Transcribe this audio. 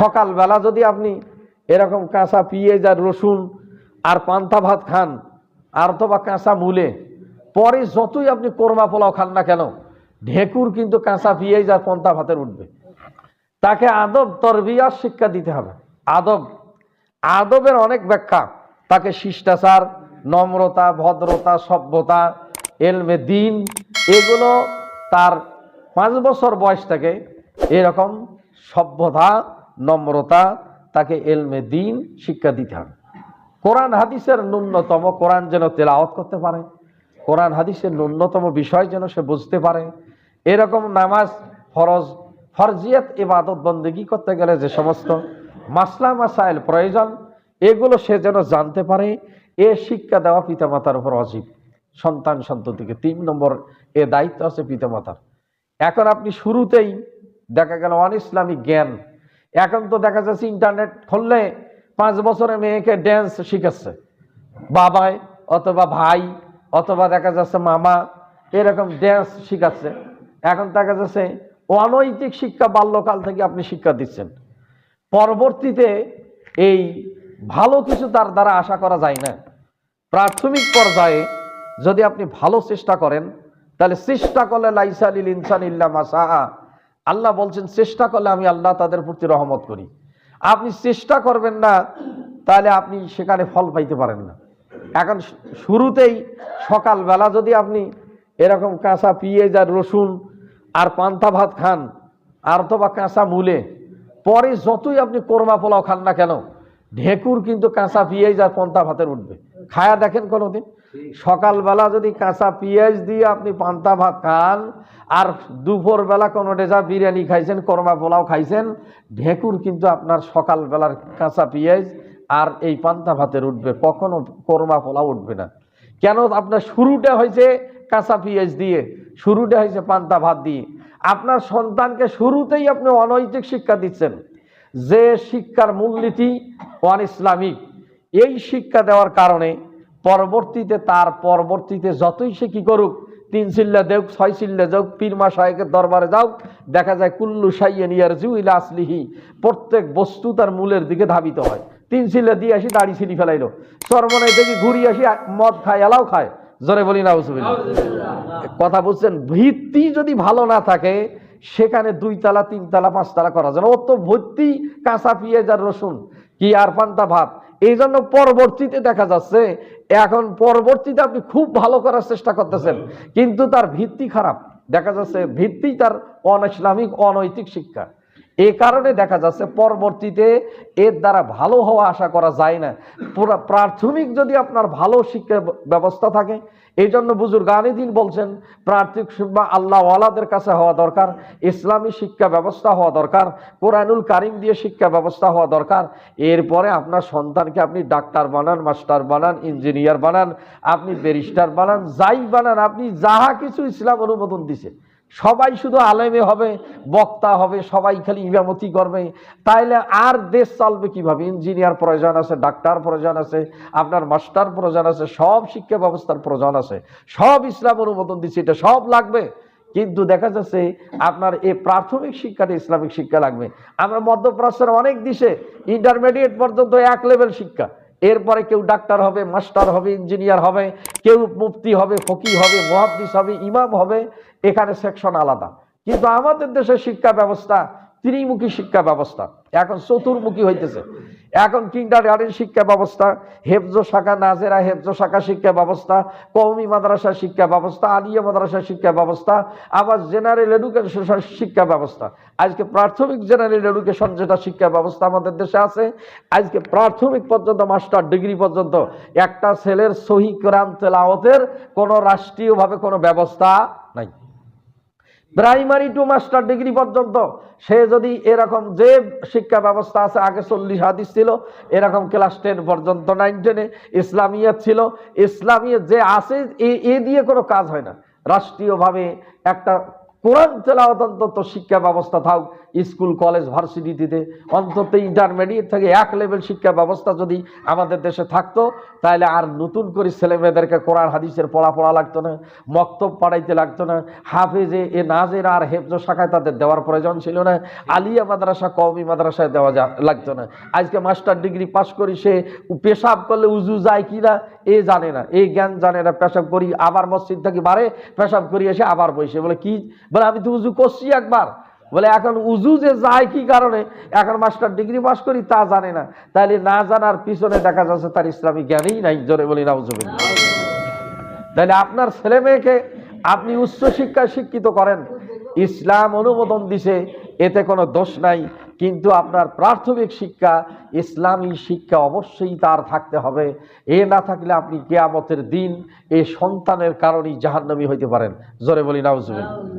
সকালবেলা যদি আপনি এরকম কাঁচা পিঁয়াজ আর রসুন আর পান্তা ভাত খান, আর অথবা কাঁচা মূলে, পরে যতই আপনি কোরমা পোলাও খান না কেন, ঢেকুর কিন্তু কাঁচা পিঁয়াজ আর পান্তা ভাতের উঠবে। তাকে আদব তরবিয়ার শিক্ষা দিতে হবে। আদব, আদবের অনেক ব্যাখ্যা। তাকে শিষ্টাচার, নম্রতা, ভদ্রতা, সভ্যতা, এলমে দিন, এগুলো তার পাঁচ বছর বয়স থেকে এরকম সভ্যতা নম্রতা, তাকে এলমে দিন, শিক্ষা দিতে হবে। কোরআন হাদিসের ন্যূনতম, কোরআন যেন তেলাওয়াত করতে পারে, কোরআন হাদিসের ন্যূনতম বিষয় যেন সে বুঝতে পারে। এরকম নামাজ, ফরজ, ফরজিয়াত, ইবাদত, বন্দেগী করতে গেলে যে সমস্ত মাসলা, মাসাইল প্রয়োজন, এগুলো সে যেন জানতে পারে, এ শিক্ষা দেওয়া পিতামাতার উপর অজীব। সন্তান সন্ততিকে তিন নম্বর এ দায়িত্ব আছে পিতামাতার। এখন আপনি শুরুতেই দেখা গেল অন ইসলামিক জ্ঞান এখন তো দেখা যাচ্ছে ইন্টারনেট খুললে পাঁচ বছরের মেয়েকে ড্যান্স শিখাচ্ছে। বাবাই অথবা ভাই অথবা দেখা যাচ্ছে মামা এরকম ড্যান্স শিখাচ্ছে। এখন দেখা যাচ্ছে অনৈতিক শিক্ষা বাল্যকাল থেকে আপনি শিক্ষা দিচ্ছেন। পরবর্তীতে এই ভালো কিছু তার দ্বারা আশা করা যায় না। প্রাথমিক পর্যায়ে যদি আপনি ভালো চেষ্টা করেন, তাহলে চেষ্টা করলে লাইসালিল ইনসান ইল্লা মাসা আল্লাহ বলছেন, চেষ্টা করলে আমি আল্লাহ তাদের প্রতি রহমত করি। আপনি চেষ্টা করবেন না, তাহলে আপনি সেখানে ফল পাইতে পারেন না। এখন শুরুতেই সকালবেলা যদি আপনি এরকম কাঁচা পিঁয়াজ আর রসুন আর পান্তা ভাত খান, আর অথবা কাঁচা মূলে, পরে যতই আপনি কোরমা পোলাও খান না কেন, ঢেকুর কিন্তু কাঁচা পেঁয়াজ আর পান্তা ভাতের উঠবে। খায়া দেখেন কোনোদিন। সকালবেলা যদি কাঁচা পেঁয়াজ দিয়ে আপনি পান্তা ভাত খান আর দুপুরবেলা কোনো ডেজা বিরিয়ানি খাইছেন কোরমা পোলাও খাইছেন ঢেঁকুর কিন্তু আপনার সকালবেলার কাঁচা পেঁয়াজ আর এই পান্তা ভাতের উঠবে কখনো কোরমা পোলাও উঠবে না। কেন আপনার শুরুটা হয়েছে কাঁচা পেঁয়াজ দিয়ে শুরুটা হয়েছে পান্তা ভাত দিয়ে। আপনার সন্তানকে শুরুতেই আপনি অনৈতিক শিক্ষা দিচ্ছেন। যে শিক্ষার মূলনীতি ওয়ান ইসলামিক এই শিক্ষা দেওয়ার কারণে পরবর্তীতে, তার পরবর্তীতে যতই সে কি করুক, তিন চিল্লা দেউক, ছয় চিল্লা যাওক পীরমা সাহেবের দরবারে যাও দেখা যায় কুল্লু সাইয়েন ইয়ার জু ইলা আসলিহি। প্রত্যেক বস্তু তার মূলের দিকে ধাবিত হয়। তিন চিল্লা দিয়ে আসি দাড়ি ছিলি ফেলাইলো। চরমনে দেখি ঘুরি আসি মদ খায়, এলাও খায়। জোরে বলি না কথা বুঝছেন? ভিত্তি যদি ভালো না থাকে, সেখানে দুই তালা, তিন তালা, পাঁচ তালা করা যায় ও তো ভর্তি কাঁচা পেঁয়াজ আর রসুন, কি আর পান্তা ভাত? এই জন্য পরবর্তীতে দেখা যাচ্ছে এখন পরবর্তীতে আপনি খুব ভালো করার চেষ্টা করতেছেন কিন্তু তার ভিত্তি খারাপ। দেখা যাচ্ছে ভিত্তি তার অন ইসলামিক অনৈতিক শিক্ষা। এই কারণে দেখা যাচ্ছে পরবর্তীতে এর দ্বারা ভালো হওয়া আশা করা যায় না। পুরা প্রাথমিক যদি আপনার ভালো শিক্ষা ব্যবস্থা থাকে এই জন্য বুজুর্গ দিন বলছেন প্রাথমিক শিক্ষা আল্লাহ ওয়ালাদের কাছে হওয়া দরকার, ইসলামী শিক্ষা ব্যবস্থা হওয়া দরকার, কোরআনুল কারিম দিয়ে শিক্ষা ব্যবস্থা হওয়া দরকার। এরপরে আপনার সন্তানকে আপনি ডাক্তার বানান, মাস্টার বানান, ইঞ্জিনিয়ার বানান, আপনি ব্যারিস্টার বানান, যাই বানান, আপনি যাহা কিছু ইসলাম অনুমোদন দিছে। সবাই শুধু আলেমে হবে, বক্তা হবে, সবাই খালি ইমামতি করবে। তাইলে আর দেশ চলবে কীভাবে? ইঞ্জিনিয়ার প্রয়োজন আছে, ডাক্তার প্রয়োজন আছে, আপনার মাস্টার প্রয়োজন আছে, সব শিক্ষা ব্যবস্থার প্রয়োজন আছে। সব ইসলাম অনুমোদন দিচ্ছে এটা সব লাগবে। কিন্তু দেখা যাচ্ছে আপনার এই প্রাথমিক শিক্ষাটা ইসলামিক শিক্ষা লাগবে। আমরা মধ্যপ্রাচ্যের অনেক দেশে ইন্টারমিডিয়েট পর্যন্ত এক লেভেল শিক্ষা। এরপরে কেউ ডাক্তার হবে, মাস্টার হবে, ইঞ্জিনিয়ার হবে, কেউ মুফতি হবে ফকি হবে, মহাদ্দিস হবে, ইমাম হবে, এখানে সেকশন আলাদা। কিন্তু আমাদের দেশের শিক্ষা ব্যবস্থা ত্রিমুখী শিক্ষা ব্যবস্থা। এখন চতুর্মুখী হইতেছে। এখন কিন্ডার গার্ডেন শিক্ষা ব্যবস্থা, হেফজ শাখা, নাজেরা হেফজ শাখা শিক্ষা ব্যবস্থা কৌমি মাদ্রাসা শিক্ষা ব্যবস্থা, আলিয়া মাদ্রাসা শিক্ষা ব্যবস্থা, আবার জেনারেল এডুকেশন শিক্ষা ব্যবস্থা। আজকে প্রাথমিক জেনারেল এডুকেশন যেটা শিক্ষা ব্যবস্থা আমাদের দেশে আছে, আজকে প্রাথমিক পর্যন্ত, মাস্টার ডিগ্রি পর্যন্ত একটা ছেলের সহি কোরআন কোনো রাষ্ট্রীয়ভাবে কোনো ব্যবস্থা নাই। প্রাইমারি টু মাস্টার ডিগ্রি পর্যন্ত, সে যদি এরকম যে শিক্ষা ব্যবস্থা আছে, আগে চল্লিশ হাদিস ছিল, এরকম ক্লাস টেন পর্যন্ত নাইন টেনে ইসলামিয়াত ছিল। ইসলামিয়াত যে আছে, এ এ দিয়ে কোনো কাজ হয় না। রাষ্ট্রীয়ভাবে একটা কোরআন তেলাওয়াত অন্তত শিক্ষা ব্যবস্থা থাক, স্কুল, কলেজ, ভার্সিটিতে, অন্তত ইন্টারমিডিয়েট থেকে এক লেভেল শিক্ষা ব্যবস্থা যদি আমাদের দেশে থাকতো, তাহলে আর নতুন করে ছেলে মেয়েদেরকে কোরআন, হাদিসের পড়া পড়া লাগতো না, মক্তব পাড়াইতে লাগতো না, হাফেজে, এ নাজের আর হেফজ শাখায় তাদের দেওয়ার প্রয়োজন ছিল না, আলিয়া মাদ্রাসা, কওমি মাদ্রাসায় দেওয়া যা লাগতো না। আজকে মাস্টার ডিগ্রি পাশ করি সে পেশাব করলে উজু যায় কি না, এ জানে না এই জ্ঞান জানে না, পেশাব করি আবার মসজিদ থেকে বাড়ে পেশাব করি এসে আবার বসে। বলে কি বলে, আমি তো উজু করছি একবার। বলে, এখন উজু যে যায় কি কারণে? এখন মাস্টার ডিগ্রি পাস করি, তা জানে না। তাহলে না জানার পিছনে দেখা যাচ্ছে তার ইসলামী জ্ঞানই নাই। জোরে বলি না তাহলে আপনার ছেলে মেয়েকে আপনি উচ্চ শিক্ষায় শিক্ষিত করেন। ইসলাম অনুমোদন দিছে, এতে কোনো দোষ নাই। কিন্তু আপনার প্রাথমিক শিক্ষা, ইসলামী শিক্ষা অবশ্যই তার থাকতে হবে। এ না থাকলে আপনি কেয়ামতের দিন এ সন্তানের কারণেই জাহান্নামী হইতে পারেন। জোরে বলি না নাউজুবিল্লাহ।